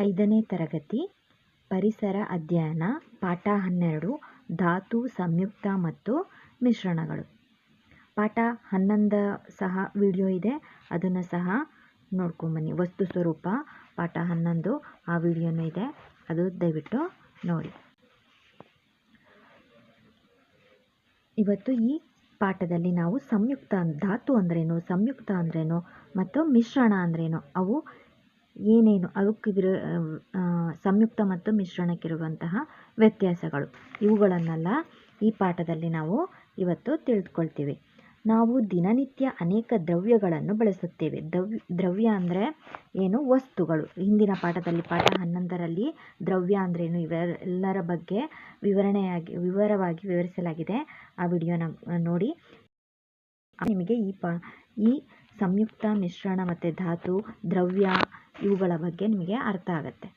ಐದನೇ ತರಗತಿ, ಪರಿಸರ ಅಧ್ಯಯನ, ಪಾಠ ಹನ್ನೆರಡು, ಧಾತು, ಸಂಯುಕ್ತ ಮತ್ತು ಮಿಶ್ರಣಗಳು. ಪಾಠ ಹನ್ನೊಂದು ಸಹ ವಿಡಿಯೋ ಇದೆ, ಅದನ್ನು ಸಹ ನೋಡ್ಕೊಂಬನ್ನಿ ವಸ್ತು ಸ್ವರೂಪ, ಪಾಠ ಹನ್ನೊಂದು ಆ ವಿಡಿಯೋನೂ ಇದೆ, ಅದು ದಯವಿಟ್ಟು ನೋಡಿ. ಇವತ್ತು ಈ ಪಾಠದಲ್ಲಿ ನಾವು ಸಂಯುಕ್ತ, ಧಾತು ಅಂದ್ರೇನು, ಸಂಯುಕ್ತ ಅಂದ್ರೇನು ಮತ್ತು ಮಿಶ್ರಣ ಅಂದ್ರೇನು, ಅವು ಏನೇನು ಅವಕ್ಕೆ ವಿರ ಸಂಯುಕ್ತ ಮತ್ತು ಮಿಶ್ರಣಕ್ಕಿರುವಂತಹ ವ್ಯತ್ಯಾಸಗಳು. ಇವುಗಳನ್ನೆಲ್ಲ ಈ ಪಾಠದಲ್ಲಿ ನಾವು ಇವತ್ತು ತಿಳಿದುಕೊಳ್ತೀವಿ ನಾವು ದಿನನಿತ್ಯ ಅನೇಕ ದ್ರವ್ಯಗಳನ್ನು ಬಳಸುತ್ತೇವೆ. ದ್ರವ್ಯ ದ್ರವ್ಯ ಅಂದರೆ ಏನು? ವಸ್ತುಗಳು. ಹಿಂದಿನ ಪಾಠದಲ್ಲಿ, ಪಾಠ ಹನ್ನೊಂದರಲ್ಲಿ ದ್ರವ್ಯ ಅಂದ್ರೇನು ಇವೆಲ್ಲರ ಬಗ್ಗೆ ವಿವರಣೆಯಾಗಿ, ವಿವರವಾಗಿ ವಿವರಿಸಲಾಗಿದೆ. ಆ ವಿಡಿಯೋನ ನೋಡಿ. ನಿಮಗೆ ಈ ಪಾ, ಈ ಸಂಯುಕ್ತ, ಮಿಶ್ರಣ ಮತ್ತು ಧಾತು, ದ್ರವ್ಯ ಇವುಗಳ ಬಗ್ಗೆ ನಿಮಗೆ ಅರ್ಥ ಆಗುತ್ತೆ.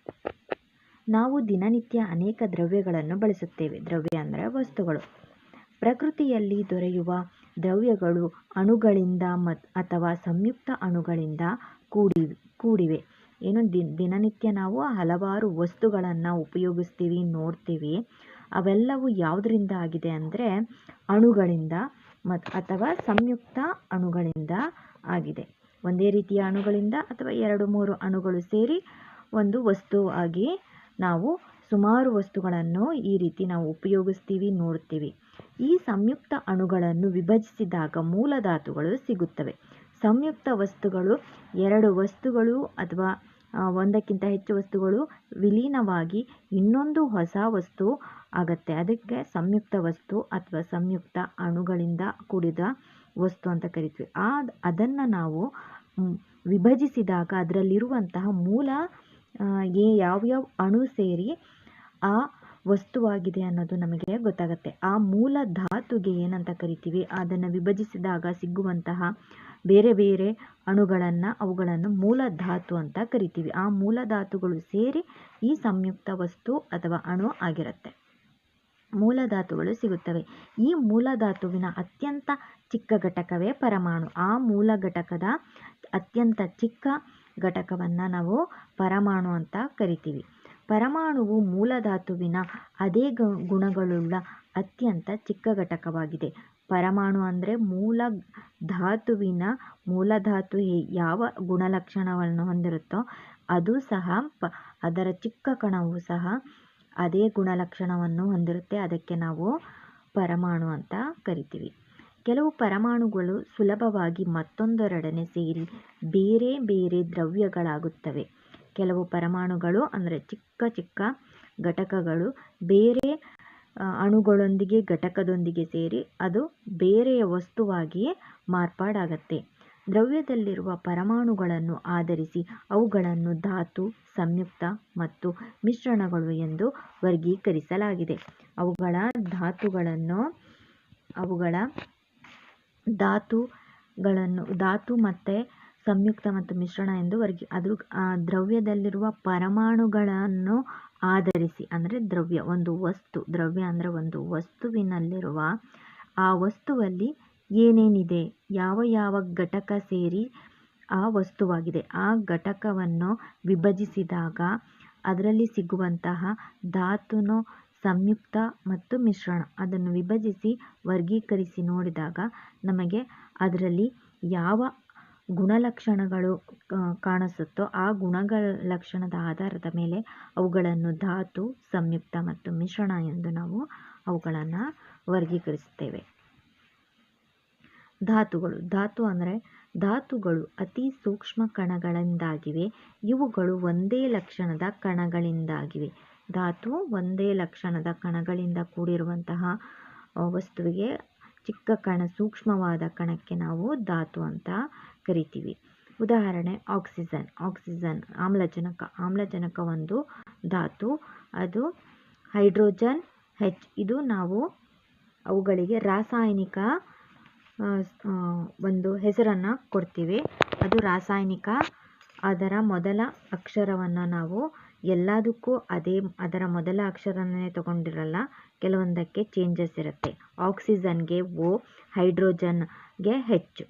ನಾವು ದಿನನಿತ್ಯ ಅನೇಕ ದ್ರವ್ಯಗಳನ್ನು ಬಳಸುತ್ತೇವೆ. ದ್ರವ್ಯ ಅಂದರೆ ವಸ್ತುಗಳು. ಪ್ರಕೃತಿಯಲ್ಲಿ ದೊರೆಯುವ ದ್ರವ್ಯಗಳು ಅಣುಗಳಿಂದ ಮತ್ ಅಥವಾ ಸಂಯುಕ್ತ ಅಣುಗಳಿಂದ ಕೂಡಿ, ಕೂಡಿವೆ. ಏನು ದಿನನಿತ್ಯ ನಾವು ಹಲವಾರು ವಸ್ತುಗಳನ್ನು ಉಪಯೋಗಿಸ್ತೀವಿ, ನೋಡ್ತೀವಿ. ಅವೆಲ್ಲವೂ ಯಾವುದರಿಂದ ಆಗಿದೆ ಅಂದರೆ ಅಣುಗಳಿಂದ ಮತ್ತು ಅಥವಾ ಸಂಯುಕ್ತ ಅಣುಗಳಿಂದ ಆಗಿದೆ. ಒಂದೇ ರೀತಿಯ ಅಣುಗಳಿಂದ ಅಥವಾ ಎರಡು ಮೂರು ಅಣುಗಳು ಸೇರಿ ಒಂದು ವಸ್ತು ಆಗಿ ನಾವು ಸುಮಾರು ವಸ್ತುಗಳನ್ನು ಈ ರೀತಿ ನಾವು ಉಪಯೋಗಿಸ್ತೀವಿ, ನೋಡ್ತೀವಿ. ಈ ಸಂಯುಕ್ತ ಅಣುಗಳನ್ನು ವಿಭಜಿಸಿದಾಗ ಮೂಲ ಧಾತುಗಳು ಸಿಗುತ್ತವೆ. ಸಂಯುಕ್ತ ವಸ್ತುಗಳು ಎರಡು ವಸ್ತುಗಳು ಅಥವಾ ಒಂದಕ್ಕಿಂತ ಹೆಚ್ಚು ವಸ್ತುಗಳು ವಿಲೀನವಾಗಿ ಇನ್ನೊಂದು ಹೊಸ ವಸ್ತು ಆಗುತ್ತೆ. ಅದಕ್ಕೆ ಸಂಯುಕ್ತ ವಸ್ತು ಅಥವಾ ಸಂಯುಕ್ತ ಅಣುಗಳಿಂದ ಕೂಡಿದ ವಸ್ತು ಅಂತ ಕರಿತೀವಿ. ಆ ಅದನ್ನು ನಾವು ವಿಭಜಿಸಿದಾಗ ಅದರಲ್ಲಿರುವಂತಹ ಮೂಲ ಏ ಯಾವ್ಯಾವ ಅಣು ಸೇರಿ ಆ ವಸ್ತುವಾಗಿದೆ ಅನ್ನೋದು ನಮಗೆ ಗೊತ್ತಾಗುತ್ತೆ. ಆ ಮೂಲ ಧಾತುಗೆ ಏನಂತ ಕರಿತೀವಿ, ಅದನ್ನು ವಿಭಜಿಸಿದಾಗ ಸಿಗುವಂತಹ ಬೇರೆ ಬೇರೆ ಅಣುಗಳನ್ನು, ಅವುಗಳನ್ನು ಮೂಲ ಧಾತು ಅಂತ ಕರಿತೀವಿ. ಆ ಮೂಲ ಧಾತುಗಳು ಸೇರಿ ಈ ಸಂಯುಕ್ತ ವಸ್ತು ಅಥವಾ ಅಣು ಆಗಿರುತ್ತೆ. ಮೂಲ ಧಾತುಗಳು ಸಿಗುತ್ತವೆ. ಈ ಮೂಲ ಧಾತುವಿನ ಅತ್ಯಂತ ಚಿಕ್ಕ ಘಟಕವೇ ಪರಮಾಣು. ಆ ಮೂಲ ಘಟಕದ ಅತ್ಯಂತ ಚಿಕ್ಕ ಘಟಕವನ್ನು ನಾವು ಪರಮಾಣು ಅಂತ ಕರಿತೀವಿ. ಪರಮಾಣುವು ಮೂಲ ಧಾತುವಿನ ಅದೇ ಗುಣಗಳುಳ್ಳ ಅತ್ಯಂತ ಚಿಕ್ಕ ಘಟಕವಾಗಿದೆ. ಪರಮಾಣು ಅಂದರೆ ಮೂಲ ಧಾತುವಿನ ಮೂಲ ಧಾತು ಯಾವ ಗುಣಲಕ್ಷಣವನ್ನು ಹೊಂದಿರುತ್ತೋ ಅದು ಸಹ ಅದರ ಚಿಕ್ಕ ಕಣವು ಸಹ ಅದೇ ಗುಣಲಕ್ಷಣವನ್ನು ಹೊಂದಿರುತ್ತೆ. ಅದಕ್ಕೆ ನಾವು ಪರಮಾಣು ಅಂತ ಕರಿತೀವಿ. ಕೆಲವು ಪರಮಾಣುಗಳು ಸುಲಭವಾಗಿ ಮತ್ತೊಂದರೊಡನೆ ಸೇರಿ ಬೇರೆ ಬೇರೆ ದ್ರವ್ಯಗಳಾಗುತ್ತವೆ. ಕೆಲವು ಪರಮಾಣುಗಳು ಅಂದರೆ ಚಿಕ್ಕ ಚಿಕ್ಕ ಘಟಕಗಳು ಬೇರೆ ಅಣುಗಳೊಂದಿಗೆ ಘಟಕದೊಂದಿಗೆ ಸೇರಿ ಅದು ಬೇರೆಯ ವಸ್ತುವಾಗಿ ಮಾರ್ಪಾಡಾಗತ್ತೆ. ದ್ರವ್ಯದಲ್ಲಿರುವ ಪರಮಾಣುಗಳನ್ನು ಆಧರಿಸಿ ಅವುಗಳನ್ನು ಧಾತು, ಸಂಯುಕ್ತ ಮತ್ತು ಮಿಶ್ರಣಗಳು ಎಂದು ವರ್ಗೀಕರಿಸಲಾಗಿದೆ. ಅವುಗಳ ಧಾತುಗಳನ್ನು ಅವುಗಳ ಧಾತುಗಳನ್ನು, ಧಾತು ಮತ್ತು ಸಂಯುಕ್ತ ಮತ್ತು ಮಿಶ್ರಣ ಎಂದು ವರ್ಗಿ, ಅದು ದ್ರವ್ಯದಲ್ಲಿರುವ ಪರಮಾಣುಗಳನ್ನು ಆಧರಿಸಿ, ಅಂದರೆ ದ್ರವ್ಯ, ಒಂದು ವಸ್ತು, ದ್ರವ್ಯ ಅಂದರೆ ಒಂದು ವಸ್ತುವಿನಲ್ಲಿರುವ ಆ ವಸ್ತುವಲ್ಲಿ ಏನೇನಿದೆ? ಯಾವ ಯಾವ ಘಟಕ ಸೇರಿ ಆ ವಸ್ತುವಾಗಿದೆ? ಆ ಘಟಕವನ್ನು ವಿಭಜಿಸಿದಾಗ ಅದರಲ್ಲಿ ಸಿಗುವಂತಹ ಧಾತುನ ಸಂಯುಕ್ತ ಮತ್ತು ಮಿಶ್ರಣ. ಅದನ್ನು ವಿಭಜಿಸಿ, ವರ್ಗೀಕರಿಸಿ ನೋಡಿದಾಗ ನಮಗೆ ಅದರಲ್ಲಿ ಯಾವ ಗುಣಲಕ್ಷಣಗಳು ಕಾಣಿಸುತ್ತೋ ಆ ಗುಣಗಳ ಲಕ್ಷಣದ ಆಧಾರದ ಮೇಲೆ ಅವುಗಳನ್ನು ಧಾತು, ಸಂಯುಕ್ತ ಮತ್ತು ಮಿಶ್ರಣ ಎಂದು ನಾವು ಅವುಗಳನ್ನು ವರ್ಗೀಕರಿಸುತ್ತೇವೆ. ಧಾತುಗಳು. ಧಾತು ಅಂದರೆ ಧಾತುಗಳು ಅತಿ ಸೂಕ್ಷ್ಮ ಕಣಗಳಿಂದಾಗಿವೆ. ಇವುಗಳು ಒಂದೇ ಲಕ್ಷಣದ ಕಣಗಳಿಂದಾಗಿವೆ. ಧಾತು ಒಂದೇ ಲಕ್ಷಣದ ಕಣಗಳಿಂದ ಕೂಡಿರುವಂತಹ ವಸ್ತುವಿಗೆ ಚಿಕ್ಕ ಕಣ, ಸೂಕ್ಷ್ಮವಾದ ಕಣಕ್ಕೆ ನಾವು ಧಾತು ಅಂತ ಕರಿತೀವಿ. ಉದಾಹರಣೆ, ಆಕ್ಸಿಜನ್. ಆಕ್ಸಿಜನ್ ಆಮ್ಲಜನಕ. ಆಮ್ಲಜನಕ ಒಂದು ಧಾತು. ಅದು ಹೈಡ್ರೋಜನ್ ಹೆಚ್ ಇದು ನಾವು ಅವುಗಳಿಗೆ ರಾಸಾಯನಿಕ ಒಂದು ಹೆಸರನ್ನು ಕೊಡ್ತೀವಿ. ಅದು ರಾಸಾಯನಿಕ. ಅದರ ಮೊದಲ ಅಕ್ಷರವನ್ನು ನಾವು ಎಲ್ಲದಕ್ಕೂ ಅದೇ ಅದರ ಮೊದಲ ಅಕ್ಷರನೇ ತಗೊಂಡಿರಲ್ಲ. ಕೆಲವೊಂದಕ್ಕೆ ಚೇಂಜಸ್ ಇರುತ್ತೆ. ಆಕ್ಸಿಜನ್ಗೆ ಓ ಹೈಡ್ರೋಜನ್ಗೆ ಹೆಚ್ಚು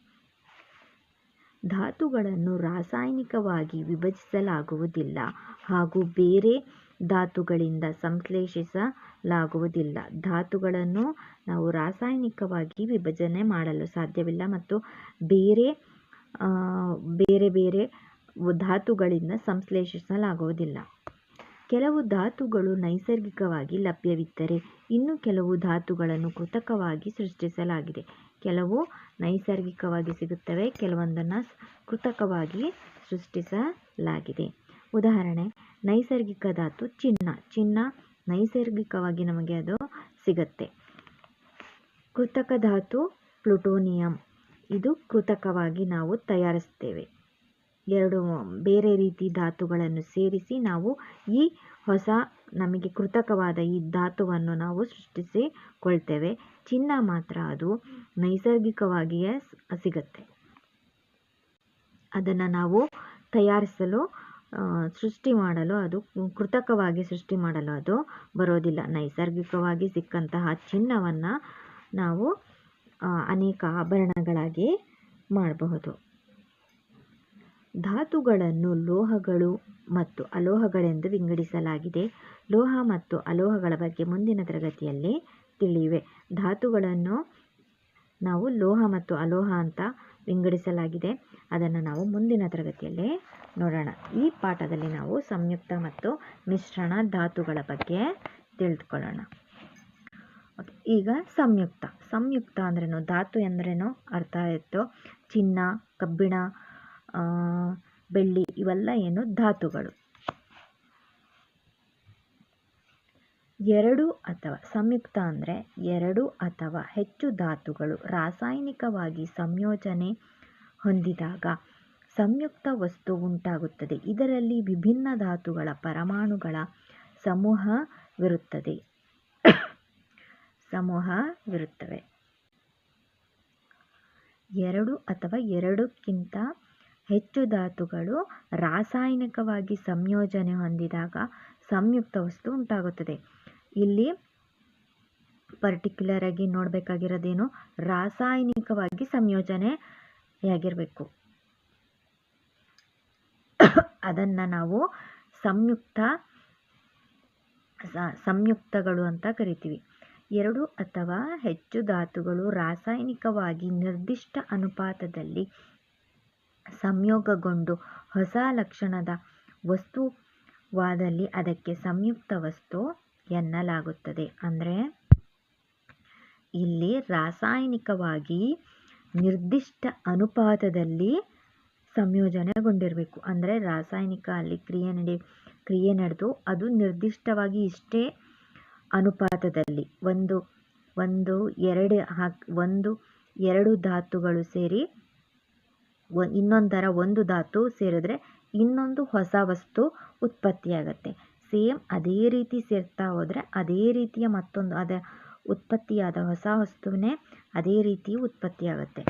ಧಾತುಗಳನ್ನು ರಾಸಾಯನಿಕವಾಗಿ ವಿಭಜಿಸಲಾಗುವುದಿಲ್ಲ ಹಾಗೂ ಬೇರೆ ಧಾತುಗಳಿಂದ ಸಂಶ್ಲೇಷಿಸಲಾಗುವುದಿಲ್ಲ. ಧಾತುಗಳನ್ನು ನಾವು ರಾಸಾಯನಿಕವಾಗಿ ವಿಭಜನೆ ಮಾಡಲು ಸಾಧ್ಯವಿಲ್ಲ ಮತ್ತು ಬೇರೆ ಬೇರೆ ಬೇರೆ ಧಾತುಗಳಿಂದ ಸಂಶ್ಲೇಷಿಸಲಾಗುವುದಿಲ್ಲ. ಕೆಲವು ಧಾತುಗಳು ನೈಸರ್ಗಿಕವಾಗಿ ಲಭ್ಯವಿದ್ದರೆ ಇನ್ನು ಕೆಲವು ಧಾತುಗಳನ್ನು ಕೃತಕವಾಗಿ ಸೃಷ್ಟಿಸಲಾಗಿದೆ. ಕೆಲವು ನೈಸರ್ಗಿಕವಾಗಿ ಸಿಗುತ್ತವೆ, ಕೆಲವೊಂದನ್ನು ಕೃತಕವಾಗಿ ಸೃಷ್ಟಿಸಲಾಗಿದೆ. ಉದಾಹರಣೆ ನೈಸರ್ಗಿಕ ಧಾತು ಚಿನ್ನ. ಚಿನ್ನ ನೈಸರ್ಗಿಕವಾಗಿ ನಮಗೆ ಅದು ಸಿಗುತ್ತೆ. ಕೃತಕ ಧಾತು ಪ್ಲುಟೋನಿಯಂ. ಇದು ಕೃತಕವಾಗಿ ನಾವು ತಯಾರಿಸ್ತೇವೆ. ಎರಡು ಬೇರೆ ರೀತಿ ಧಾತುಗಳನ್ನು ಸೇರಿಸಿ ನಾವು ಈ ಹೊಸ ನಮಗೆ ಕೃತಕವಾದ ಈ ಧಾತುವನ್ನು ನಾವು ಸೃಷ್ಟಿಸಿಕೊಳ್ತೇವೆ. ಚಿನ್ನ ಮಾತ್ರ ಅದು ನೈಸರ್ಗಿಕವಾಗಿಯೇ ಸಿಗುತ್ತೆ. ಅದನ್ನು ನಾವು ತಯಾರಿಸಲು ಸೃಷ್ಟಿ ಮಾಡಲು ಅದು ಕೃತಕವಾಗಿ ಸೃಷ್ಟಿ ಮಾಡಲು ಅದು ಬರೋದಿಲ್ಲ. ನೈಸರ್ಗಿಕವಾಗಿ ಸಿಕ್ಕಂತಹ ಚಿನ್ನವನ್ನು ನಾವು ಅನೇಕ ಆಭರಣಗಳಾಗಿ ಮಾಡಬಹುದು. ಧಾತುಗಳನ್ನು ಲೋಹಗಳು ಮತ್ತು ಅಲೋಹಗಳೆಂದು ವಿಂಗಡಿಸಲಾಗಿದೆ. ಲೋಹ ಮತ್ತು ಅಲೋಹಗಳ ಬಗ್ಗೆ ಮುಂದಿನ ತರಗತಿಯಲ್ಲಿ ತಿಳಿಯುವೆ. ಧಾತುಗಳನ್ನು ನಾವು ಲೋಹ ಮತ್ತು ಅಲೋಹ ಅಂತ ವಿಂಗಡಿಸಲಾಗಿದೆ. ಅದನ್ನು ನಾವು ಮುಂದಿನ ತರಗತಿಯಲ್ಲಿ ನೋಡೋಣ. ಈ ಪಾಠದಲ್ಲಿ ನಾವು ಸಂಯುಕ್ತ ಮತ್ತು ಮಿಶ್ರಣ ಧಾತುಗಳ ಬಗ್ಗೆ ತಿಳಿದುಕೊಳ್ಳೋಣ ಈಗ ಸಂಯುಕ್ತ. ಸಂಯುಕ್ತ ಅಂದ್ರೇನು? ಧಾತು ಎಂದ್ರೇನು? ಅರ್ಥ ಆಯಿತು. ಚಿನ್ನ, ಕಬ್ಬಿಣ ಬೆಳ್ಳಿ ಇವೆಲ್ಲ ಏನು? ಧಾತುಗಳು. ಎರಡು ಅಥವಾ ಸಂಯುಕ್ತ ಅಂದರೆ ಎರಡು ಅಥವಾ ಹೆಚ್ಚು ಧಾತುಗಳು ರಾಸಾಯನಿಕವಾಗಿ ಸಂಯೋಜನೆ ಹೊಂದಿದಾಗ ಸಂಯುಕ್ತ ವಸ್ತು ಉಂಟಾಗುತ್ತದೆ. ಇದರಲ್ಲಿ ವಿಭಿನ್ನ ಧಾತುಗಳ ಪರಮಾಣುಗಳ ಸಮೂಹವಿರುತ್ತದೆ ಸಮೂಹವಿರುತ್ತವೆ ಎರಡು ಅಥವಾ ಎರಡಕ್ಕಿಂತ ಹೆಚ್ಚು ಧಾತುಗಳು ರಾಸಾಯನಿಕವಾಗಿ ಸಂಯೋಜನೆ ಹೊಂದಿದಾಗ ಸಂಯುಕ್ತ ವಸ್ತು ಉಂಟಾಗುತ್ತದೆ. ಇಲ್ಲಿ ಪರ್ಟಿಕ್ಯುಲರ್ ಆಗಿ ನೋಡಬೇಕಾಗಿರೋದೇನು ರಾಸಾಯನಿಕವಾಗಿ ಸಂಯೋಜನೆಯಾಗಿರಬೇಕು. ಅದನ್ನು ನಾವು ಸಂಯುಕ್ತ ಸಂಯುಕ್ತಗಳು ಅಂತ ಕರಿತೀವಿ. ಎರಡು ಅಥವಾ ಹೆಚ್ಚು ಧಾತುಗಳು ರಾಸಾಯನಿಕವಾಗಿ ನಿರ್ದಿಷ್ಟ ಅನುಪಾತದಲ್ಲಿ ಸಂಯೋಗಗೊಂಡು ಹೊಸ ಲಕ್ಷಣದ ವಸ್ತುವಾದಲ್ಲಿ ಅದಕ್ಕೆ ಸಂಯುಕ್ತ ವಸ್ತು ಎನ್ನಲಾಗುತ್ತದೆ. ಅಂದರೆ ಇಲ್ಲಿ ರಾಸಾಯನಿಕವಾಗಿ ನಿರ್ದಿಷ್ಟ ಅನುಪಾತದಲ್ಲಿ ಸಂಯೋಜನೆಗೊಂಡಿರಬೇಕು. ಅಂದರೆ ರಾಸಾಯನಿಕ ಅಲ್ಲಿ ಕ್ರಿಯೆ ನಡೆ, ಕ್ರಿಯೆ ನಡೆದು ಅದು ನಿರ್ದಿಷ್ಟವಾಗಿ ಇಷ್ಟೇ ಅನುಪಾತದಲ್ಲಿ ಒಂದು ಒಂದು, ಎರಡು ಹಾಕ್, ಒಂದು, ಎರಡು ಧಾತುಗಳು ಸೇರಿ ಇನ್ನೊಂದರ ಒಂದು ಧಾತು ಸೇರಿದ್ರೆ ಇನ್ನೊಂದು ಹೊಸ ವಸ್ತು ಉತ್ಪತ್ತಿಯಾಗತ್ತೆ. ಸೇಮ್ ಅದೇ ರೀತಿ ಸೇರ್ತಾ ಹೋದರೆ ಅದೇ ರೀತಿಯ ಮತ್ತೊಂದು ಅದ ಉತ್ಪತ್ತಿಯಾದ ಹೊಸ ವಸ್ತುವಿನೇ ಅದೇ ರೀತಿ ಉತ್ಪತ್ತಿಯಾಗುತ್ತೆ.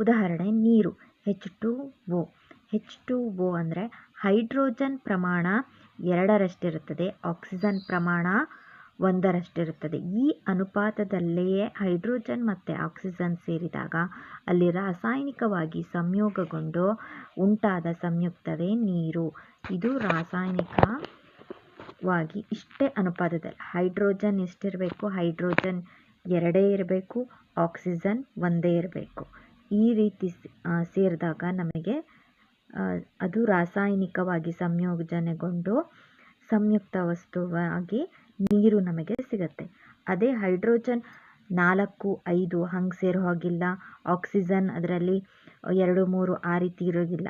ಉದಾಹರಣೆ, ನೀರು H two O H two O ಅಂದರೆ ಹೈಡ್ರೋಜನ್ ಪ್ರಮಾಣ ಎರಡರಷ್ಟಿರುತ್ತದೆ. ಆಕ್ಸಿಜನ್ ಪ್ರಮಾಣ ಒಂದರಷ್ಟಿರುತ್ತದೆ. ಈ ಅನುಪಾತದಲ್ಲಿಯೇ ಹೈಡ್ರೋಜನ್ ಮತ್ತು ಆಕ್ಸಿಜನ್ ಸೇರಿದಾಗ ಅಲ್ಲಿ ರಾಸಾಯನಿಕವಾಗಿ ಸಂಯೋಗಗೊಂಡು ಉಂಟಾದ ಸಂಯುಕ್ತವೇ ನೀರು. ಇದು ರಾಸಾಯನಿಕವಾಗಿ ಇಷ್ಟೇ ಅನುಪಾತದಲ್ಲಿ. ಹೈಡ್ರೋಜನ್ ಎಷ್ಟಿರಬೇಕು? ಹೈಡ್ರೋಜನ್ ಎರಡೇ ಇರಬೇಕು, ಆಕ್ಸಿಜನ್ ಒಂದೇ ಇರಬೇಕು. ಈ ರೀತಿ ಸೇರಿದಾಗ ನಮಗೆ ಅದು ರಾಸಾಯನಿಕವಾಗಿ ಸಂಯೋಜನೆಗೊಂಡು ಸಂಯುಕ್ತ ವಸ್ತುವಾಗಿ ನೀರು ನಮಗೆ ಸಿಗುತ್ತೆ. ಅದೇ ಹೈಡ್ರೋಜನ್ ನಾಲ್ಕು, ಐದು ಹಂಗೆ ಸೇರೋ ಹಾಗಿಲ್ಲ. ಆಕ್ಸಿಜನ್ ಅದರಲ್ಲಿ ಎರಡು, ಮೂರು ಆ ರೀತಿ ಇರೋದಿಲ್ಲ.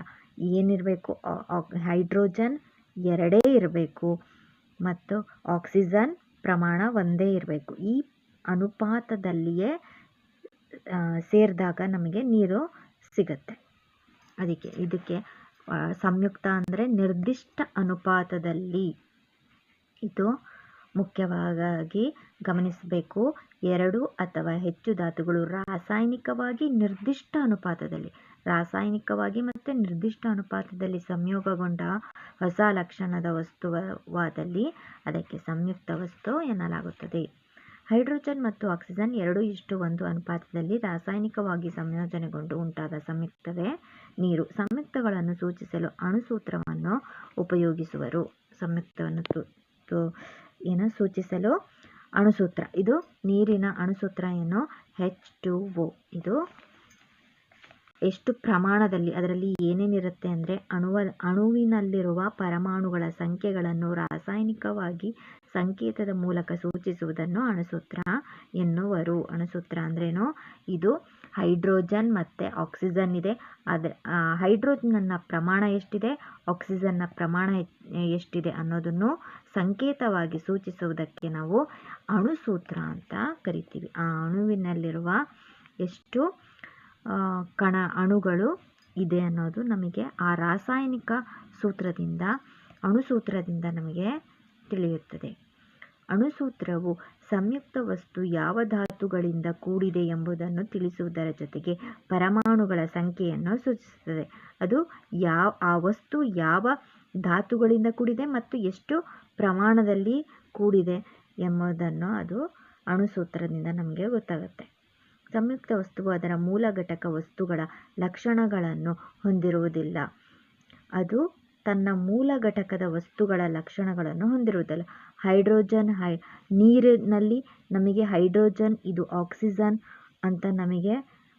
ಏನಿರಬೇಕು? ಹೈಡ್ರೋಜನ್ ಎರಡೇ ಇರಬೇಕು. ಮತ್ತು ಆಕ್ಸಿಜನ್ ಪ್ರಮಾಣ ಒಂದೇ ಇರಬೇಕು. ಈ ಅನುಪಾತದಲ್ಲಿಯೇ ಸೇರಿದಾಗ ನಮಗೆ ನೀರು ಸಿಗುತ್ತೆ. ಅದಕ್ಕೆ ಇದಕ್ಕೆ ಸಂಯುಕ್ತ ಅಂದರೆ ನಿರ್ದಿಷ್ಟ ಅನುಪಾತದಲ್ಲಿ. ಇದು ಮುಖ್ಯವಾಗಿ ಗಮನಿಸಬೇಕು. ಎರಡು ಅಥವಾ ಹೆಚ್ಚು ಧಾತುಗಳು ರಾಸಾಯನಿಕವಾಗಿ ನಿರ್ದಿಷ್ಟ ಅನುಪಾತದಲ್ಲಿ, ರಾಸಾಯನಿಕವಾಗಿ ಮತ್ತು ನಿರ್ದಿಷ್ಟ ಅನುಪಾತದಲ್ಲಿ ಸಂಯೋಗಗೊಂಡ ಹೊಸ ಲಕ್ಷಣದ ವಸ್ತುವಾದಲ್ಲಿ ಅದಕ್ಕೆ ಸಂಯುಕ್ತ ವಸ್ತು ಎನ್ನಲಾಗುತ್ತದೆ. ಹೈಡ್ರೋಜನ್ ಮತ್ತು ಆಕ್ಸಿಜನ್ ಎರಡು ಇಷ್ಟು ಒಂದು ಅನುಪಾತದಲ್ಲಿ ರಾಸಾಯನಿಕವಾಗಿ ಸಂಯೋಜನೆಗೊಂಡು ಉಂಟಾದ ಸಂಯುಕ್ತವೇ ನೀರು. ಸಂಯುಕ್ತಗಳನ್ನು ಸೂಚಿಸಲು ಅಣುಸೂತ್ರವನ್ನು ಉಪಯೋಗಿಸುವರು. ಸಂಯುಕ್ತವನ್ನು ಏನು ಸೂಚಿಸಲು? ಅಣುಸೂತ್ರ. ಇದು ನೀರಿನ ಅಣುಸೂತ್ರ ಏನು ಹೆಚ್ ಟು ಒ ಇದು ಎಷ್ಟು ಪ್ರಮಾಣದಲ್ಲಿ, ಅದರಲ್ಲಿ ಏನೇನಿರುತ್ತೆ ಅಂದರೆ ಅಣುವ, ಅಣುವಿನಲ್ಲಿರುವ ಪರಮಾಣುಗಳ ಸಂಖ್ಯೆಗಳನ್ನು ರಾಸಾಯನಿಕವಾಗಿ ಸಂಕೇತದ ಮೂಲಕ ಸೂಚಿಸುವುದನ್ನು ಅಣುಸೂತ್ರ ಎನ್ನುವರು. ಅಣುಸೂತ್ರ ಅಂದ್ರೇನು? ಇದು ಹೈಡ್ರೋಜನ್ ಮತ್ತು ಆಕ್ಸಿಜನ್ ಇದೆ. ಅದ್ರ ಹೈಡ್ರೋಜನ್ನ ಪ್ರಮಾಣ ಎಷ್ಟಿದೆ, ಆಕ್ಸಿಜನ್ನ ಪ್ರಮಾಣ ಎಷ್ಟಿದೆ ಅನ್ನೋದನ್ನು ಸಂಕೇತವಾಗಿ ಸೂಚಿಸುವುದಕ್ಕೆ ನಾವು ಅಣುಸೂತ್ರ ಅಂತ ಕರಿತೀವಿ. ಆ ಅಣುವಿನಲ್ಲಿರುವ ಎಷ್ಟು ಕಣ ಅಣುಗಳು ಇದೆ ಅನ್ನೋದು ನಮಗೆ ಆ ರಾಸಾಯನಿಕ ಸೂತ್ರದಿಂದ, ಅಣುಸೂತ್ರದಿಂದ ನಮಗೆ ತಿಳಿಯುತ್ತದೆ. ಅಣುಸೂತ್ರವು ಸಂಯುಕ್ತ ವಸ್ತು ಯಾವ ಧಾತುಗಳಿಂದ ಕೂಡಿದೆ ಎಂಬುದನ್ನು ತಿಳಿಸುವುದರ ಜೊತೆಗೆ ಪರಮಾಣುಗಳ ಸಂಖ್ಯೆಯನ್ನು ಸೂಚಿಸುತ್ತದೆ. ಅದು ಯಾವ, ಆ ವಸ್ತು ಯಾವ ಧಾತುಗಳಿಂದ ಕೂಡಿದೆ ಮತ್ತು ಎಷ್ಟು ಪ್ರಮಾಣದಲ್ಲಿ ಕೂಡಿದೆ ಎಂಬುದನ್ನು ಅದು ಅಣುಸೂತ್ರದಿಂದ ನಮಗೆ ಗೊತ್ತಾಗುತ್ತೆ. ಸಂಯುಕ್ತ ವಸ್ತುವು ಅದರ ಮೂಲ ಘಟಕ ವಸ್ತುಗಳ ಲಕ್ಷಣಗಳನ್ನು ಹೊಂದಿರುವುದಿಲ್ಲ. ಅದು ತನ್ನ ಮೂಲ ಘಟಕದ ವಸ್ತುಗಳ ಲಕ್ಷಣಗಳನ್ನು ಹೊಂದಿರುವುದಿಲ್ಲ. ಹೈಡ್ರೋಜನ್ ಹೈ, ನೀರಿನಲ್ಲಿ ನಮಗೆ ಹೈಡ್ರೋಜನ್, ಇದು ಆಕ್ಸಿಜನ್ ಅಂತ ನಮಗೆ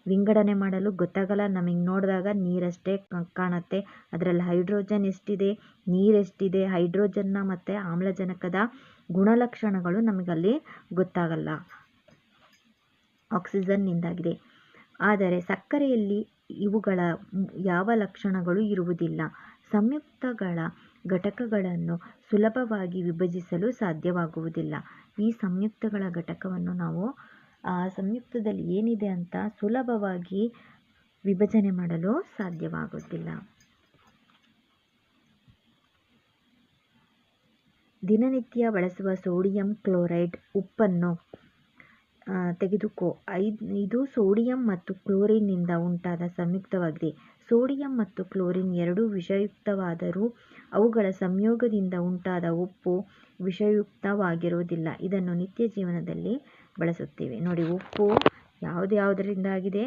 ವಿಂಗಡಣೆ ಮಾಡಲು ಗೊತ್ತಾಗಲ್ಲ. ನಮಗೆ ನೋಡಿದಾಗ ನೀರಷ್ಟೇ ಕಾಣುತ್ತೆ. ಅದರಲ್ಲಿ ಹೈಡ್ರೋಜನ್ ಎಷ್ಟಿದೆ? ನೀರೆಷ್ಟಿದೆ? ಹೈಡ್ರೋಜನ್ನ ಮತ್ತು ಆಮ್ಲಜನಕದ ಗುಣಲಕ್ಷಣಗಳು ನಮಗಲ್ಲಿ ಗೊತ್ತಾಗಲ್ಲ. ಆಕ್ಸಿಜನ್ನಿಂದಾಗಿದೆ. ಆದರೆ ಸಕ್ಕರೆಯಲ್ಲಿ ಇವುಗಳ ಯಾವ ಲಕ್ಷಣಗಳು ಇರುವುದಿಲ್ಲ. ಸಂಯುಕ್ತಗಳ ಘಟಕಗಳನ್ನು ಸುಲಭವಾಗಿ ವಿಭಜಿಸಲು ಸಾಧ್ಯವಾಗುವುದಿಲ್ಲ. ಈ ಸಂಯುಕ್ತಗಳ ಘಟಕವನ್ನು ನಾವು, ಆ ಸಂಯುಕ್ತದಲ್ಲಿ ಏನಿದೆ ಅಂತ ಸುಲಭವಾಗಿ ವಿಭಜನೆ ಮಾಡಲು ಸಾಧ್ಯವಾಗುತ್ತಿಲ್ಲ ದಿನನಿತ್ಯ ಬಳಸುವ ಸೋಡಿಯಂ ಕ್ಲೋರೈಡ್ ಉಪ್ಪನ್ನು ತೆಗೆದುಕೋ ಐದು ಇದು ಸೋಡಿಯಂ ಮತ್ತು ಕ್ಲೋರಿನ್ನಿಂದ ಉಂಟಾದ ಸಂಯುಕ್ತವಾಗಿದೆ. ಸೋಡಿಯಂ ಮತ್ತು ಕ್ಲೋರಿನ್ ಎರಡೂ ವಿಷಯುಕ್ತವಾದರೂ ಅವುಗಳ ಸಂಯೋಗದಿಂದ ಉಂಟಾದ ಉಪ್ಪು ವಿಷಯುಕ್ತವಾಗಿರುವುದಿಲ್ಲ. ಇದನ್ನು ನಿತ್ಯ ಜೀವನದಲ್ಲಿ ಬಳಸುತ್ತೇವೆ. ನೋಡಿ, ಉಪ್ಪು ಯಾವುದ್ಯಾವುದರಿಂದ ಆಗಿದೆ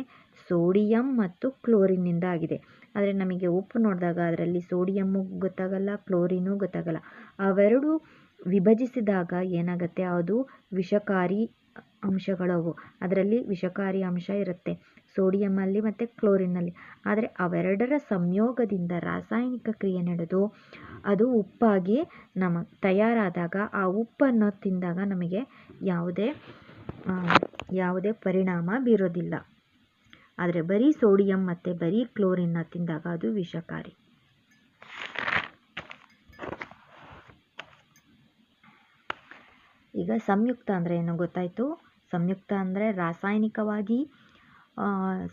ಸೋಡಿಯಂ ಮತ್ತು ಕ್ಲೋರಿನ್ನಿಂದ ಆಗಿದೆ ಆದರೆ ನಮಗೆ ಉಪ್ಪು ನೋಡಿದಾಗ ಅದರಲ್ಲಿ ಸೋಡಿಯಮ್ಮು ಗೊತ್ತಾಗಲ್ಲ, ಕ್ಲೋರಿನೂ ಗೊತ್ತಾಗಲ್ಲ. ಅವೆರಡೂ ವಿಭಜಿಸಿದಾಗ ಏನಾಗುತ್ತೆ? ಅದು ವಿಷಕಾರಿ ಅಂಶಗಳವು ಅದರಲ್ಲಿ ವಿಷಕಾರಿ ಅಂಶ ಇರುತ್ತೆ. ಸೋಡಿಯಮ್ಮಲ್ಲಿ ಮತ್ತು ಕ್ಲೋರಿನ್ನಲ್ಲಿ ಆದರೆ ಅವೆರಡರ ಸಂಯೋಗದಿಂದ ರಾಸಾಯನಿಕ ಕ್ರಿಯೆ ನಡೆದು ಅದು ಉಪ್ಪಾಗಿ ನಮಗೆ ತಯಾರಾದಾಗ ಆ ಉಪ್ಪನ್ನು ತಿಂದಾಗ ನಮಗೆ ಯಾವುದೇ ಯಾವುದೇ ಪರಿಣಾಮ ಬೀರೋದಿಲ್ಲ. ಆದರೆ ಬರೀ ಸೋಡಿಯಂ ಮತ್ತು ಬರೀ ಕ್ಲೋರಿನ್ನ ತಿಂದಾಗ ಅದು ವಿಷಕಾರಿ. ಈಗ ಸಂಯುಕ್ತ ಅಂದರೆ ಏನು ಗೊತ್ತಾಯಿತು? ಸಂಯುಕ್ತ ಅಂದರೆ ರಾಸಾಯನಿಕವಾಗಿ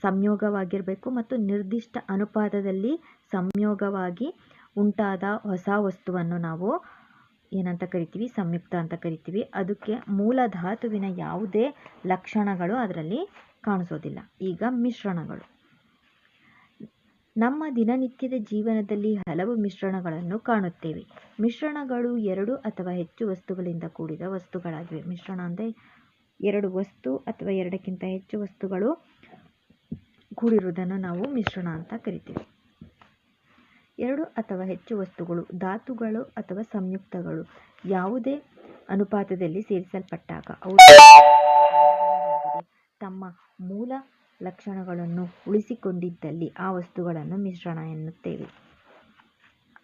ಸಂಯೋಗವಾಗಿರಬೇಕು ಮತ್ತು ನಿರ್ದಿಷ್ಟ ಅನುಪಾತದಲ್ಲಿ ಸಂಯೋಗವಾಗಿ ಉಂಟಾದ ಹೊಸ ವಸ್ತುವನ್ನು ನಾವು ಏನಂತ ಕರಿತೀವಿ? ಸಂಯುಕ್ತ ಅಂತ ಕರಿತೀವಿ. ಅದಕ್ಕೆ ಮೂಲ ಧಾತುವಿನ ಯಾವುದೇ ಲಕ್ಷಣಗಳು ಅದರಲ್ಲಿ ಕಾಣಿಸೋದಿಲ್ಲ. ಈಗ ಮಿಶ್ರಣಗಳು. ನಮ್ಮ ದಿನನಿತ್ಯದ ಜೀವನದಲ್ಲಿ ಹಲವು ಮಿಶ್ರಣಗಳನ್ನು ಕಾಣುತ್ತೇವೆ. ಮಿಶ್ರಣಗಳು ಎರಡು ಅಥವಾ ಹೆಚ್ಚು ವಸ್ತುಗಳಿಂದ ಕೂಡಿದ ವಸ್ತುಗಳಾಗಿವೆ. ಮಿಶ್ರಣ ಅಂದರೆ ಎರಡು ವಸ್ತು ಅಥವಾ ಎರಡಕ್ಕಿಂತ ಹೆಚ್ಚು ವಸ್ತುಗಳು ಕೂಡಿರುವುದನ್ನು ನಾವು ಮಿಶ್ರಣ ಅಂತ ಕರಿತೀವಿ. ಎರಡು ಅಥವಾ ಹೆಚ್ಚು ವಸ್ತುಗಳು, ಧಾತುಗಳು ಅಥವಾ ಸಂಯುಕ್ತಗಳು, ಯಾವುದೇ ಅನುಪಾತದಲ್ಲಿ ಸೇರಿಸಲ್ಪಟ್ಟಾಗ ಅವು ತಮ್ಮ ಮೂಲ ಲಕ್ಷಣಗಳನ್ನು ಉಳಿಸಿಕೊಂಡಿದ್ದಲ್ಲಿ ಆ ವಸ್ತುಗಳನ್ನು ಮಿಶ್ರಣ ಎನ್ನುತ್ತೇವೆ.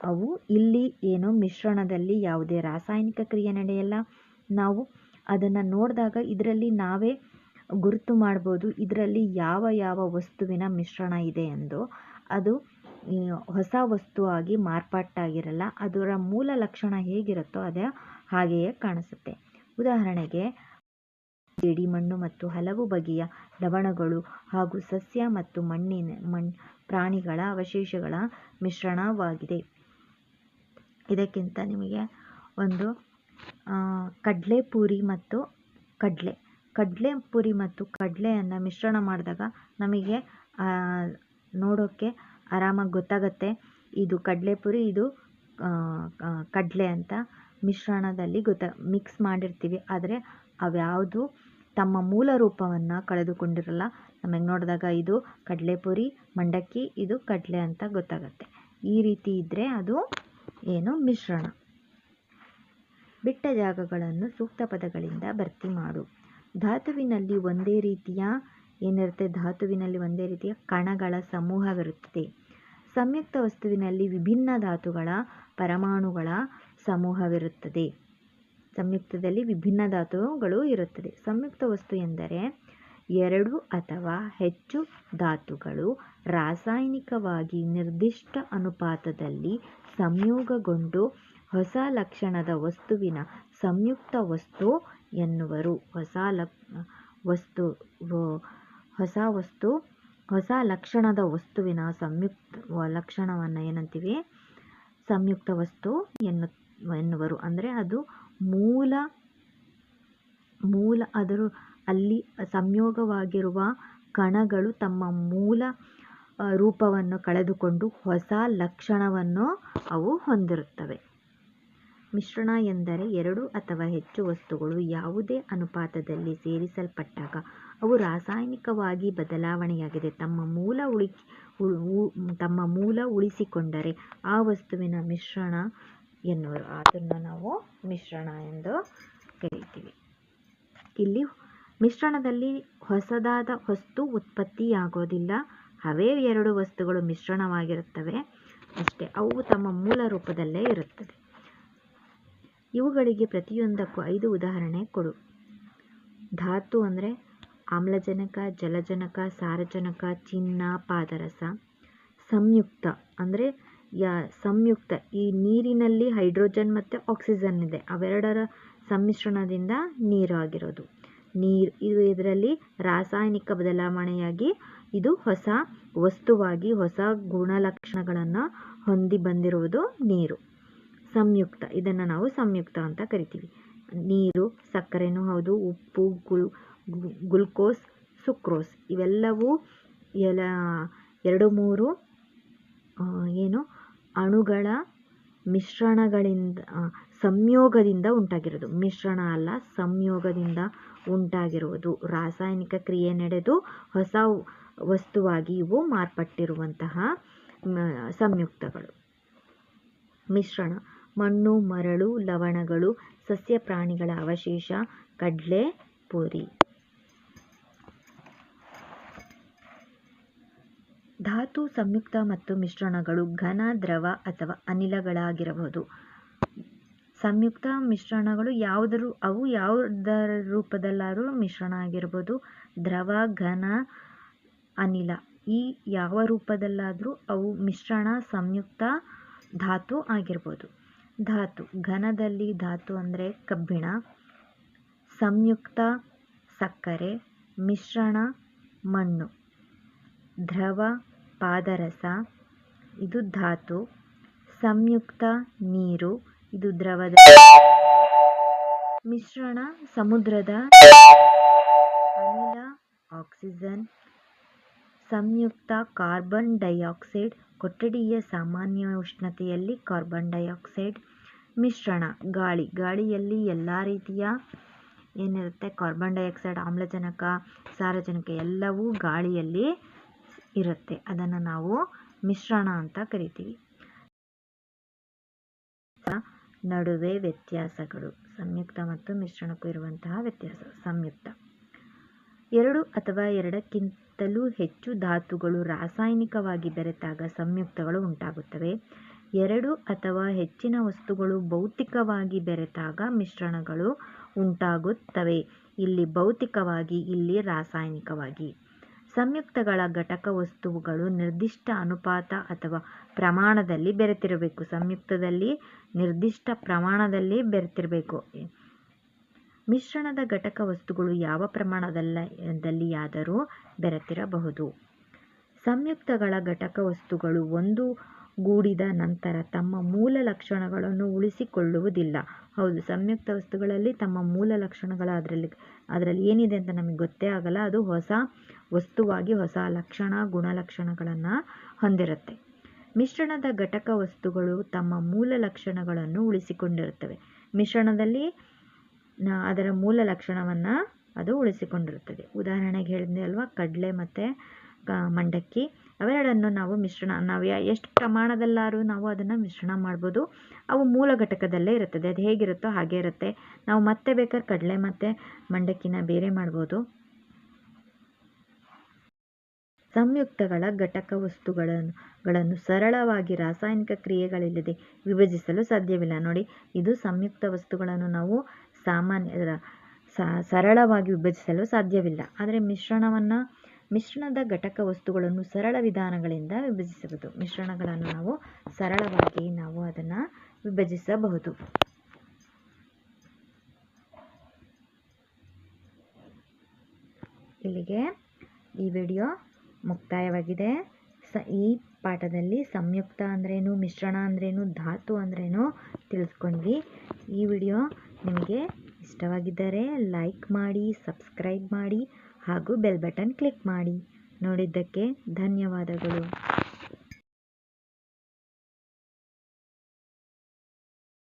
ಅವು ಇಲ್ಲಿ ಏನು ಮಿಶ್ರಣದಲ್ಲಿ ಯಾವುದೇ ರಾಸಾಯನಿಕ ಕ್ರಿಯೆ ನಡೆಯಲ್ಲ. ನಾವು ಅದನ್ನು ನೋಡಿದಾಗ ಇದರಲ್ಲಿ ನಾವೇ ಗುರುತು ಮಾಡ್ಬೋದು, ಇದರಲ್ಲಿ ಯಾವ ಯಾವ ವಸ್ತುವಿನ ಮಿಶ್ರಣ ಇದೆ ಎಂದು. ಅದು ಹೊಸ ವಸ್ತುವಾಗಿ ಮಾರ್ಪಾಟಾಗಿರಲ್ಲ ಅದರ ಮೂಲ ಲಕ್ಷಣ ಹೇಗಿರುತ್ತೋ ಅದೇ ಹಾಗೆಯೇ ಕಾಣಿಸುತ್ತೆ. ಉದಾಹರಣೆಗೆ ಜೇಡಿಮಣ್ಣು ಮತ್ತು ಹಲವು ಬಗೆಯ ಲವಣಗಳು ಹಾಗೂ ಸಸ್ಯ ಮತ್ತು ಮಣ್ಣಿನ ಮಣ್ ಪ್ರಾಣಿಗಳ ಅವಶೇಷಗಳ ಮಿಶ್ರಣವಾಗಿದೆ. ಇದಕ್ಕಿಂತ ನಿಮಗೆ ಒಂದು ಕಡಲೆ ಪೂರಿ ಮತ್ತು ಕಡಲೆ. ಕಡಲೆ ಪೂರಿ ಮತ್ತು ಕಡಲೆಯನ್ನು ಮಿಶ್ರಣ ಮಾಡಿದಾಗ ನಮಗೆ ನೋಡೋಕ್ಕೆ ಆರಾಮಾಗಿ ಗೊತ್ತಾಗುತ್ತೆ. ಇದು ಕಡಲೆಪುರಿ ಇದು ಆ, ಆ, ಕಡಲೆ ಅಂತ ಮಿಶ್ರಣದಲ್ಲಿ ಗೊತ್ತ ಮಿಕ್ಸ್ ಮಾಡಿರ್ತೀವಿ. ಆದರೆ ಅವ್ಯಾವುದು ತಮ್ಮ ಮೂಲ ರೂಪವನ್ನು ಕಳೆದುಕೊಂಡಿರಲ್ಲ. ನಮಗೆ ನೋಡಿದಾಗ ಇದು ಕಡಲೆಪುರಿ, ಮಂಡಕ್ಕಿ, ಇದು ಕಡಲೆ ಅಂತ ಗೊತ್ತಾಗುತ್ತೆ. ಈ ರೀತಿ ಇದ್ದರೆ ಅದು ಏನು ಮಿಶ್ರಣ. ಬಿಟ್ಟ ಜಾಗಗಳನ್ನು ಸೂಕ್ತ ಪದಗಳಿಂದ ಭರ್ತಿ ಮಾಡು. ಧಾತುವಿನಲ್ಲಿ ಒಂದೇ ರೀತಿಯ ಏನಿರುತ್ತೆ? ಧಾತುವಿನಲ್ಲಿ ಒಂದೇ ರೀತಿಯ ಕಣಗಳ ಸಮೂಹವಿರುತ್ತದೆ. ಸಂಯುಕ್ತ ವಸ್ತುವಿನಲ್ಲಿ ವಿಭಿನ್ನ ಧಾತುಗಳ ಪರಮಾಣುಗಳ ಸಮೂಹವಿರುತ್ತದೆ. ಸಂಯುಕ್ತದಲ್ಲಿ ವಿಭಿನ್ನ ಧಾತುಗಳು ಇರುತ್ತದೆ. ಸಂಯುಕ್ತ ವಸ್ತು ಎಂದರೆ ಎರಡು ಅಥವಾ ಹೆಚ್ಚು ಧಾತುಗಳು ರಾಸಾಯನಿಕವಾಗಿ ನಿರ್ದಿಷ್ಟ ಅನುಪಾತದಲ್ಲಿ ಸಂಯೋಗಗೊಂಡು ಹೊಸ ಲಕ್ಷಣದ ವಸ್ತುವಿನ ಸಂಯುಕ್ತ ವಸ್ತು ಎನ್ನುವರು. ಹೊಸ ಲಕ್, ವಸ್ತು ಹೊಸ ವಸ್ತು, ಹೊಸ ಲಕ್ಷಣದ ವಸ್ತುವಿನ ಸಂಯುಕ್ತ ಲಕ್ಷಣವನ್ನು ಏನಂತೀವಿ? ಸಂಯುಕ್ತ ವಸ್ತು ಎನ್ನು, ಎನ್ನುವರು. ಅಂದರೆ ಅದು ಮೂಲ ಮೂಲ ಅದರ ಅಲ್ಲಿ ಸಂಯೋಗವಾಗಿರುವ ಕಣಗಳು ತಮ್ಮ ಮೂಲ ರೂಪವನ್ನು ಕಳೆದುಕೊಂಡು ಹೊಸ ಲಕ್ಷಣವನ್ನು ಅವು ಹೊಂದಿರುತ್ತವೆ. ಮಿಶ್ರಣ ಎಂದರೆ ಎರಡು ಅಥವಾ ಹೆಚ್ಚು ವಸ್ತುಗಳು ಯಾವುದೇ ಅನುಪಾತದಲ್ಲಿ ಸೇರಿಸಲ್ಪಟ್ಟಾಗ ಅವು ರಾಸಾಯನಿಕವಾಗಿ ಬದಲಾವಣೆಯಾಗಿದೆ. ತಮ್ಮ ಮೂಲ ಉಳಿ ತಮ್ಮ ಮೂಲ ಉಳಿಸಿಕೊಂಡರೆ ಆ ವಸ್ತುವಿನ ಮಿಶ್ರಣ ಎನ್ನುವರು. ಅದನ್ನು ನಾವು ಮಿಶ್ರಣ ಎಂದು ಕರೀತೀವಿ. ಇಲ್ಲಿ ಮಿಶ್ರಣದಲ್ಲಿ ಹೊಸದಾದ ವಸ್ತು ಉತ್ಪತ್ತಿಯಾಗೋದಿಲ್ಲ. ಅವೇ ಎರಡು ವಸ್ತುಗಳು ಮಿಶ್ರಣವಾಗಿರುತ್ತವೆ ಅಷ್ಟೇ. ಅವು ತಮ್ಮ ಮೂಲ ರೂಪದಲ್ಲೇ ಇರುತ್ತದೆ ಇವುಗಳಿಗೆ ಪ್ರತಿಯೊಂದಕ್ಕೂ ಐದು ಉದಾಹರಣೆ ಕೊಡು. ಧಾತು ಅಂದರೆ ಆಮ್ಲಜನಕ, ಜಲಜನಕ, ಸಾರಜನಕ, ಚಿನ್ನ, ಪಾದರಸ. ಸಂಯುಕ್ತ ಅಂದರೆ ಯಾ, ಸಂಯುಕ್ತ. ಈ ನೀರಿನಲ್ಲಿ ಹೈಡ್ರೋಜನ್ ಮತ್ತು ಆಕ್ಸಿಜನ್ ಇದೆ. ಅವೆರಡರ ಸಮ್ಮಿಶ್ರಣದಿಂದ ನೀರಾಗಿರೋದು ನೀರು, ಇದು ಇದರಲ್ಲಿ ರಾಸಾಯನಿಕ ಬದಲಾವಣೆಯಾಗಿ ಇದು ಹೊಸ ವಸ್ತುವಾಗಿ, ಹೊಸ ಗುಣಲಕ್ಷಣಗಳನ್ನು ಹೊಂದಿ ಬಂದಿರುವುದು ನೀರು. ಸಂಯುಕ್ತ. ಇದನ್ನು ನಾವು ಸಂಯುಕ್ತ ಅಂತ ಕರಿತೀವಿ. ನೀರು, ಸಕ್ಕರೆನೂ ಹೌದು, ಉಪ್ಪು ಗುಲ್ ಗ್ಲುಕೋಸ್, ಸುಕ್ರೋಸ್ ಇವೆಲ್ಲವೂ ಎಲ್ಲ ಎರಡು ಮೂರು ಏನು ಅಣುಗಳ ಮಿಶ್ರಣಗಳಿಂದ ಸಂಯೋಗದಿಂದ ಉಂಟಾಗಿರೋದು. ಮಿಶ್ರಣ ಅಲ್ಲ, ಸಂಯೋಗದಿಂದ ಉಂಟಾಗಿರುವುದು ರಾಸಾಯನಿಕ ಕ್ರಿಯೆ ನಡೆದು ಹೊಸ ವಸ್ತುವಾಗಿ ಇವು ಮಾರ್ಪಟ್ಟಿರುವಂತಹ ಸಂಯುಕ್ತಗಳು. ಮಿಶ್ರಣ. ಮಣ್ಣು, ಮರಳು, ಲವಣಗಳು ಸಸ್ಯ ಪ್ರಾಣಿಗಳ ಅವಶೇಷ, ಕಡಲೆ, ಪುರಿ. ಧಾತು, ಸಂಯುಕ್ತ ಮತ್ತು ಮಿಶ್ರಣಗಳು ಘನ, ದ್ರವ ಅಥವಾ ಅನಿಲಗಳಾಗಿರಬಹುದು. ಸಂಯುಕ್ತ ಮಿಶ್ರಣಗಳು ಯಾವುದರ, ಅವು ಯಾವುದರ ರೂಪದಲ್ಲಾದರೂ ಮಿಶ್ರಣ ಆಗಿರ್ಬೋದು ದ್ರವ, ಘನ, ಅನಿಲ ಈ ಯಾವ ರೂಪದಲ್ಲಾದರೂ ಅವು ಮಿಶ್ರಣ, ಸಂಯುಕ್ತ, ಧಾತು ಆಗಿರ್ಬೋದು ಧಾತು, ಘನದಲ್ಲಿ ಧಾತು ಅಂದರೆ ಕಬ್ಬಿಣ, ಸಂಯುಕ್ತ ಸಕ್ಕರೆ, ಮಿಶ್ರಣ ಮಣ್ಣು, ದ್ರವ ಪಾದರಸ, ಇದು ಧಾತು, ಸಂಯುಕ್ತ ನೀರು, ಇದು ದ್ರವದ ಮಿಶ್ರಣ, ಸಮುದ್ರದ ಅನಿಲ, ಆಕ್ಸಿಜನ್, ಸಂಯುಕ್ತ ಕಾರ್ಬನ್ ಡೈಆಕ್ಸೈಡ್, ಕೊಠಡಿಯ ಸಾಮಾನ್ಯ ಉಷ್ಣತೆಯಲ್ಲಿ ಕಾರ್ಬನ್ ಡೈಆಕ್ಸೈಡ್ ಮಿಶ್ರಣ, ಗಾಳಿ. ಗಾಳಿಯಲ್ಲಿ ಎಲ್ಲ ರೀತಿಯ ಏನಿರುತ್ತೆ? ಕಾರ್ಬನ್ ಡೈಆಕ್ಸೈಡ್ ಆಮ್ಲಜನಕ, ಸಾರಜನಕ ಎಲ್ಲವೂ ಗಾಳಿಯಲ್ಲಿ ಇರುತ್ತೆ. ಅದನ್ನು ನಾವು ಮಿಶ್ರಣ ಅಂತ ಕರಿತೀವಿ. ನಡುವೆ ವ್ಯತ್ಯಾಸಗಳು. ಸಂಯುಕ್ತ ಮತ್ತು ಮಿಶ್ರಣಕ್ಕೂ ಇರುವಂತಹ ವ್ಯತ್ಯಾಸ. ಸಂಯುಕ್ತ. ಎರಡು ಅಥವಾ ಎರಡಕ್ಕಿಂತಲೂ ಹೆಚ್ಚು ಧಾತುಗಳು ರಾಸಾಯನಿಕವಾಗಿ ಬೆರೆತಾಗ ಸಂಯುಕ್ತಗಳು ಉಂಟಾಗುತ್ತವೆ. ಎರಡು ಅಥವಾ ಹೆಚ್ಚಿನ ವಸ್ತುಗಳು ಭೌತಿಕವಾಗಿ ಬೆರೆತಾಗ ಮಿಶ್ರಣಗಳು ಉಂಟಾಗುತ್ತವೆ. ಇಲ್ಲಿ ಭೌತಿಕವಾಗಿ, ಇಲ್ಲಿ ರಾಸಾಯನಿಕವಾಗಿ. ಸಂಯುಕ್ತಗಳ ಘಟಕ ವಸ್ತುಗಳು ನಿರ್ದಿಷ್ಟ ಅನುಪಾತ ಅಥವಾ ಪ್ರಮಾಣದಲ್ಲಿ ಬೆರೆತಿರಬೇಕು. ಸಂಯುಕ್ತದಲ್ಲಿ ನಿರ್ದಿಷ್ಟ ಪ್ರಮಾಣದಲ್ಲಿ ಬೆರೆತಿರಬೇಕು. ಮಿಶ್ರಣದ ಘಟಕ ವಸ್ತುಗಳು ಯಾವ ಪ್ರಮಾಣದಲ್ಲಿಯಾದರೂ ಬೆರೆತಿರಬಹುದು. ಸಂಯುಕ್ತಗಳ ಘಟಕ ವಸ್ತುಗಳು ಒಂದು ಗೂಡಿದ ನಂತರ ತಮ್ಮ ಮೂಲ ಲಕ್ಷಣಗಳನ್ನು ಉಳಿಸಿಕೊಳ್ಳುವುದಿಲ್ಲ. ಹೌದು, ಸಂಯುಕ್ತ ವಸ್ತುಗಳಲ್ಲಿ ತಮ್ಮ ಮೂಲ ಲಕ್ಷಣಗಳ ಅದರಲ್ಲಿ ಅದರಲ್ಲಿ ಏನಿದೆ ಅಂತ ನಮಗೆ ಗೊತ್ತೇ ಆಗಲ್ಲ. ಅದು ಹೊಸ ವಸ್ತುವಾಗಿ ಹೊಸ ಲಕ್ಷಣ, ಗುಣಲಕ್ಷಣಗಳನ್ನು ಹೊಂದಿರುತ್ತೆ. ಮಿಶ್ರಣದ ಘಟಕ ವಸ್ತುಗಳು ತಮ್ಮ ಮೂಲ ಲಕ್ಷಣಗಳನ್ನು ಉಳಿಸಿಕೊಂಡಿರುತ್ತವೆ. ಮಿಶ್ರಣದಲ್ಲಿ ಅದರ ಮೂಲ ಲಕ್ಷಣವನ್ನು ಅದು ಉಳಿಸಿಕೊಂಡಿರುತ್ತದೆ. ಉದಾಹರಣೆಗೆ ಹೇಳಿದೆ ಅಲ್ವಾ ಕಡಲೆ ಮತ್ತು ಮಂಡಕ್ಕಿ. ಅವೆರಡನ್ನು ನಾವು ಮಿಶ್ರಣ, ನಾವು ಎಷ್ಟು ಪ್ರಮಾಣದಲ್ಲಾದರೂ ನಾವು ಅದನ್ನು ಮಿಶ್ರಣ ಮಾಡ್ಬೋದು. ಅವು ಮೂಲ ಘಟಕದಲ್ಲೇ ಇರುತ್ತದೆ. ಅದು ಹೇಗಿರುತ್ತೋ ಹಾಗೇ ಇರುತ್ತೆ. ನಾವು ಮತ್ತೆ ಬೇಕಾದ್ರೆ ಕಡಲೆ ಮತ್ತು ಮಂಡಕ್ಕಿನ ಬೇರೆ ಮಾಡ್ಬೋದು. ಸಂಯುಕ್ತಗಳ ಘಟಕ ವಸ್ತುಗಳನ್ನು, ಗಳನ್ನು ಸರಳವಾಗಿ ರಾಸಾಯನಿಕ ಕ್ರಿಯೆಗಳಿಲ್ಲದೆ ವಿಭಜಿಸಲು ಸಾಧ್ಯವಿಲ್ಲ. ನೋಡಿ, ಇದು ಸಂಯುಕ್ತ ವಸ್ತುಗಳನ್ನು ನಾವು ಸಾಮಾನ್ಯ ಸರಳವಾಗಿ ವಿಭಜಿಸಲು ಸಾಧ್ಯವಿಲ್ಲ. ಆದರೆ ಮಿಶ್ರಣವನ್ನು ಮಿಶ್ರಣದ ಘಟಕ ವಸ್ತುಗಳನ್ನು ಸರಳ ವಿಧಾನಗಳಿಂದ ವಿಭಜಿಸಬಹುದು ಮಿಶ್ರಣಗಳನ್ನು ನಾವು ಸರಳವಾಗಿ ನಾವು ಅದನ್ನು ವಿಭಜಿಸಬಹುದು. ಇಲ್ಲಿಗೆ ಈ ವಿಡಿಯೋ ಮುಕ್ತಾಯವಾಗಿದೆ. ಸ ಈ ಪಾಠದಲ್ಲಿ ಸಂಯುಕ್ತ ಅಂದ್ರೇನು, ಮಿಶ್ರಣ ಅಂದ್ರೇನು, ಧಾತು ಅಂದ್ರೇನು ತಿಳಿಸ್ಕೊಂಡ್ವಿ. ಈ ವಿಡಿಯೋ ನಿಮಗೆ ಇಷ್ಟವಾಗಿದ್ದರೆ ಲೈಕ್ ಮಾಡಿ, ಸಬ್ಸ್ಕ್ರೈಬ್ ಮಾಡಿ. ಹಾಗೂ ಬೆಲ್ ಬಟನ್ ಕ್ಲಿಕ್ ಮಾಡಿ. ನೋಡಿದ್ದಕ್ಕೆ ಧನ್ಯವಾದಗಳು.